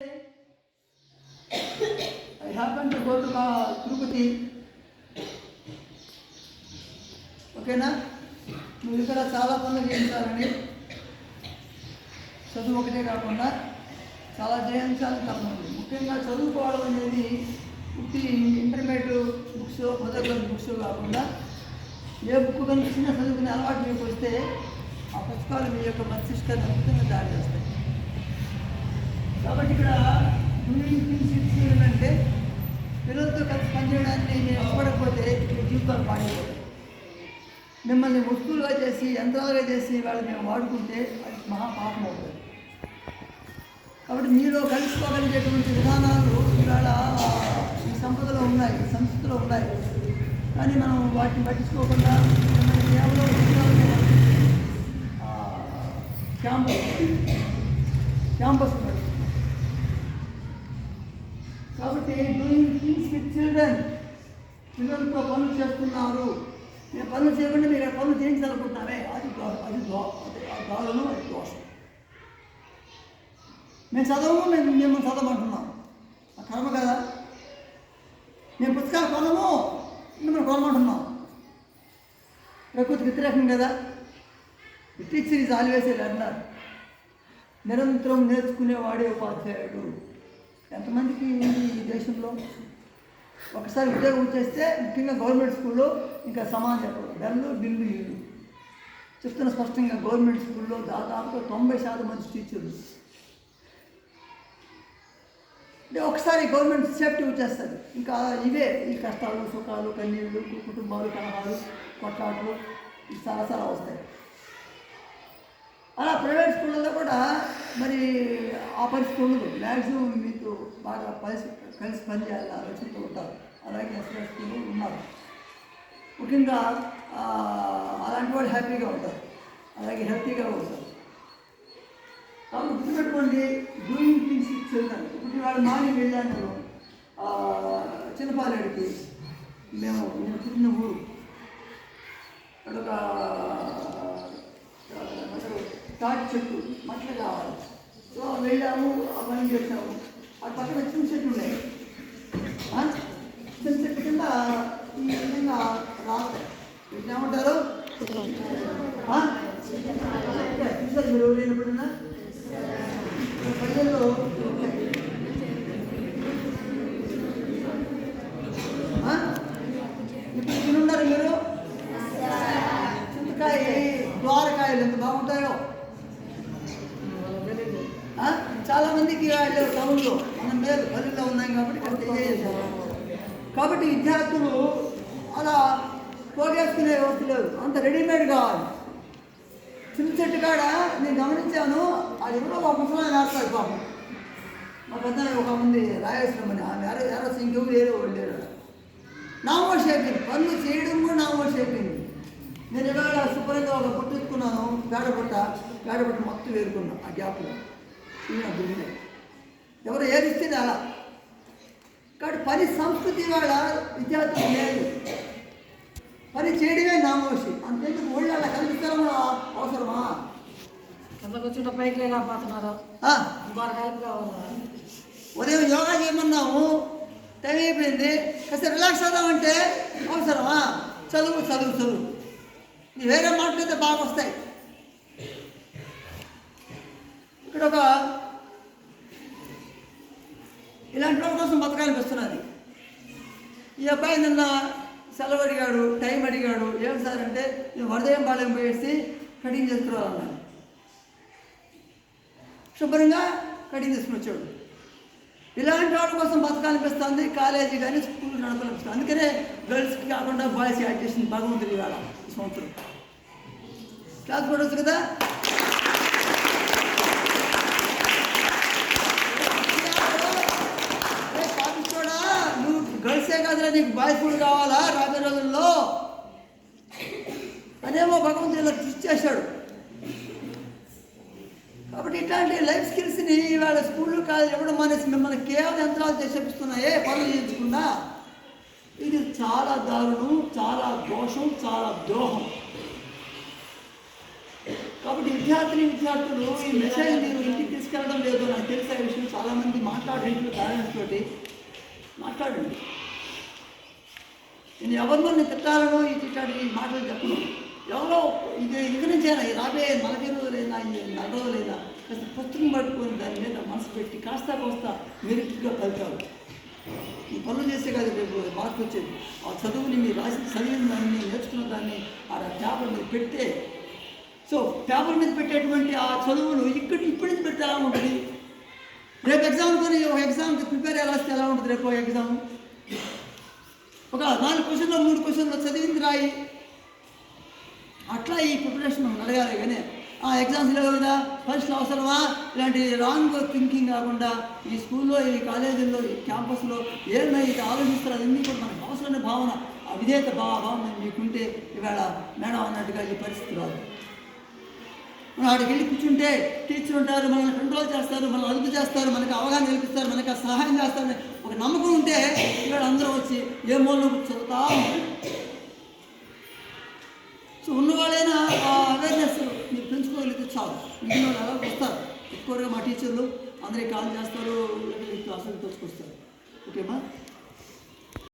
I happen to go to Ma- Tirupati ఓకేనా నువ్వు ఇక్కడ చాలా పనులు చేయించాలని చదువు ఒకటే కాకుండా చాలా చేయించాలని తప్ప ముఖ్యంగా చదువుకోవడం అనేది పుట్టి ఇంటర్మీడియట్ బుక్స్ మొదటి క్లాస్ బుక్స్ కాకుండా ఏ బుక్ కనిపించినా చదువుకునే అలవాటు మీకు వస్తే ఆ పుస్తకాలు మీ యొక్క మస్తిష్కాన్ని అద్భుతంగా దారి చేస్తాయి. కాబట్టి ఇక్కడ డూయింగ్ ఏంటంటే పిల్లలతో కలిసి పనిచేయడానికి నేను ఇష్టపడకపోతే మీ జీవితాలు పాడైపోతాయి. మిమ్మల్ని వస్తువులుగా చేసి యంత్రాలుగా చేసి వాళ్ళు మేము వాడుకుంటే అది మహాపాపం అవుతుంది. కాబట్టి మీలో కలుసుకోగలిగేటువంటి విధానాలు ఇవాళ ఈ సంపదలో ఉన్నాయి సంస్కృతిలో ఉన్నాయి. కానీ మనం వాటిని పట్టించుకోకుండా మిమ్మల్ని కేవలం campus campus they doing things with children పిల్లలతో పనులు చేస్తున్నారు. నేను పనులు చేయకుండా మీరు ఆ పనులు చేయించాలనుకుంటున్నారే? అది అది దో అది దారుణం అది దోషం. మేము చదవము మేము మేము చదవమంటున్నాం. ఆ కర్మ కదా? మేము పుస్తకాలు కొనము మిమ్మల్ని కొనమంటున్నాం. ప్రకృతి వ్యతిరేకం కదా? టీచర్ ఈజ్ ఆల్వేస్ అన్నారు. నిరంతరం నేర్చుకునేవాడే ఉపాధ్యాయుడు. ఎంతమందికి ఈ దేశంలో? ఒకసారి ఉద్యోగం చేస్తే ముఖ్యంగా గవర్నమెంట్ స్కూల్లో ఇంకా సమానం చెప్పరు బెల్లు బిల్లు ఇల్లు చెప్తున్న స్పష్టంగా గవర్నమెంట్ స్కూల్లో దాదాపుగా తొంభై శాతం మంది టీచర్లు. అంటే ఒకసారి గవర్నమెంట్ సేఫ్టీ వచ్చేస్తుంది. ఇంకా ఇవే ఈ కష్టాలు సుఖాలు కన్నీళ్ళు కుటుంబాలు కలహాలు కొట్లాట్లు చాలా చాలా వస్తాయి. అలా ప్రైవేట్ స్కూళ్ళల్లో కూడా మరి ఆ పరిస్థితి ఉండదు మ్యాక్సిమం మీతో బాగా కలిసి కలిసి పనిచేయాలి ఆలోచిస్తూ ఉంటారు. అలాగే ఎస్ఆర్ స్కూల్లో ఉన్నారు. ముఖ్యంగా అలాంటి వాళ్ళు హ్యాపీగా ఉంటారు. అలాగే హెల్తీగా ఉంటారు. కాబట్టి గుర్తుపెట్టుకోండి డూయింగ్ థింగ్స్ చిల్డ్రన్. ఇప్పుడు వాళ్ళు మార్నింగ్ వెళ్ళాను నేను ఆ, చిన్నపాలెడికి. మేము నేను పుట్టిన ఊరు. అక్కడ ఒక తాటి చెట్టు మట్లు కావాలి. సో వెళ్ళాము ఆ పని ఆ పక్కన చిన్న చెట్లు ఉన్నాయి. చిన్న చెట్టు కింద ఈ విధంగా రాస్తాయి ఏమంటారు? చూసారు మీరు ఎవరు ఎప్పుడన్నా ప్రజల్లో ఆ? చాలా మందికి వెళ్ళారు టౌన్లో మనం లేదు పల్లెల్లో ఉన్నాం కాబట్టి ఇక్కడ తెలియజేశారు కాబట్టి విద్యార్థులు అలా పోగేసుకునే వ్యవస్థ లేదు. అంత రెడీమేడ్ కావాలి చిన్న చెట్టు కాడ నేను గమనించాను అది ఎవరో ఒక ముసలాన్ని వేస్తారు పాపం. మా పెద్ద ఒక ఉంది రాయేశ్వరమని ఆమె ఎవరో ఎవరో ఇంకెవరు ఏదో వాళ్ళు లేరు నామో షేపింగ్ పనులు చేయడం కూడా నామో షేపింగ్ నేను ఇవాళ శుభ్రంగా ఒక పుట్టు ఎత్తుకున్నాను పేడపుట్ట పేడపుట్ట మొత్తం వేరుకున్నాను ఆ గ్యాప్లో. ఇవి నా దుర్మే ఎవరు ఏరిస్తే అలా. కాబట్టి పని సంస్కృతి వాళ్ళ విద్యార్థులు లేదు. పని చేయడమే నామోషి. అంతేందుకు ఒళ్ళు అలా కనిపిస్తారా అవసరమా? పైకి ఉదయం యోగా చేయమన్నాము. టైం అయిపోయింది. కాస్త రిలాక్స్ అవుదామంటే అవసరమా? చదువు చదువు చదువు. నీ వేరే మాటలైతే బాగా వస్తాయి. ఇక్కడ ఒక ఇలాంటి వాళ్ళ కోసం బతకాలనిపిస్తున్నది ఈ అబ్బాయి నిన్న సెలవు అడిగాడు టైం అడిగాడు. ఏం సార్ అంటే నేను వరదయం పాలెం పోయేసి కటింగ్ చేసుకురావాలన్నాను శుభ్రంగా కటింగ్ తీసుకుని వచ్చాడు. ఇలాంటి వాళ్ళ కోసం బతకాలనిపిస్తుంది. కాలేజీ కానీ స్కూల్ నడపాలనిపిస్తుంది. అందుకనే గర్ల్స్కి కాకుండా బాయ్స్ యాడ్ చేసింది భగవంతుడి ఇవాళ సంవత్సరం. క్లాస్ కూడా కదా ఏ పాపిస్తోడా, నువ్వు గర్ల్సే కాదురా నీకు బాయ్స్ కావాలా? రాబోయే రోజుల్లో? అదేమో భగవంతుడు ఇలా కృషి చేశాడు. కాబట్టి ఇట్లాంటి లైఫ్ స్కిల్స్ని ఇవాళ స్కూళ్ళు కాలేజ్ ఇవ్వడం మానేసి మిమ్మల్ని కేవలం యంత్రాలు చేసేపిస్తున్నాయే. పనులు చేయించకుండా. ఇది చాలా దారుణం చాలా దోషం చాలా ద్రోహం. కాబట్టి విద్యార్థిని విద్యార్థులు ఈ మెసేజ్ నేను ఇంటికి తీసుకెళ్ళడం లేదు. నాకు తెలిసే విషయం చాలామంది మాట్లాడేంట్లో పేరెంట్స్ తోటి మాట్లాడండి. నేను ఎవరినో నేను తిట్టాలనో ఈ తిట్టాడు ఈ మాటలు చెప్పను. ఎవరో ఇది ఇక నుంచైనా ఈ రాబోయే నలభై రోజులైనా ఈ నెల రోజులైనా కాస్త పుస్తకం పట్టుకొని దాని మీద మనసు పెట్టి కాస్త కోస్త మెరిట్గా పలికారు ఈ పనులు చేస్తే కాదు రేపు మార్పు వచ్చేది. ఆ చదువుని మీరు రాసి చదివిన దాన్ని నేర్చుకున్న దాన్ని ఆ పేపర్ మీద పెడితే సో పేపర్ మీద పెట్టేటువంటి ఆ చదువును ఇక్కడ ఇప్పటి నుంచి పెడితే ఎలా ఉంటుంది? రేపు ఎగ్జామ్ కొని ఒక ఎగ్జామ్కి ప్రిపేర్ ఎలా వస్తే ఎలా ఉంటుంది? రేపు ఎగ్జామ్ ఒక నాలుగు క్వశ్చన్లో మూడు క్వశ్చన్లో చదివింది రాయి. అట్లా ఈ ప్రిపరేషన్ అడగాలి కానీ ఆ ఎగ్జామ్స్ లేవు కదా ఫస్ట్ అవసరమా? ఇలాంటి రాంగ్ థింకింగ్ కాకుండా ఈ స్కూల్లో ఈ కాలేజీల్లో ఈ క్యాంపస్లో ఏమైనా ఇది ఆలోచిస్తారు? అదన్నీ కూడా మనకు అవసరమైన భావన అవిధేత భావ భావన మీకుంటే ఇవాళ మేడం అన్నట్టుగా ఈ పరిస్థితి రాదు. మనం ఆడికి వెళ్ళి కూర్చుంటే టీచర్ ఉంటారు మనల్ని కంట్రోల్ చేస్తారు మనల్ని అదుపు చేస్తారు మనకి అవగాహన కల్పిస్తారు మనకి సహాయం చేస్తారు. ఒక నమ్మకం ఉంటే ఇక్కడ అందరూ వచ్చి ఏ మూలలో చదువుతా సో ఉన్నవాళ్ళైనా ఆ అవేర్నెస్ మీరు పెంచుకోగలిగితే చాలు. మిగిలిన వాళ్ళు అలా వస్తారు. ఎక్కువగా మా టీచర్లు అందరికీ కాల్ చేస్తారు అసలు తెచ్చుకొస్తారు ఓకేమా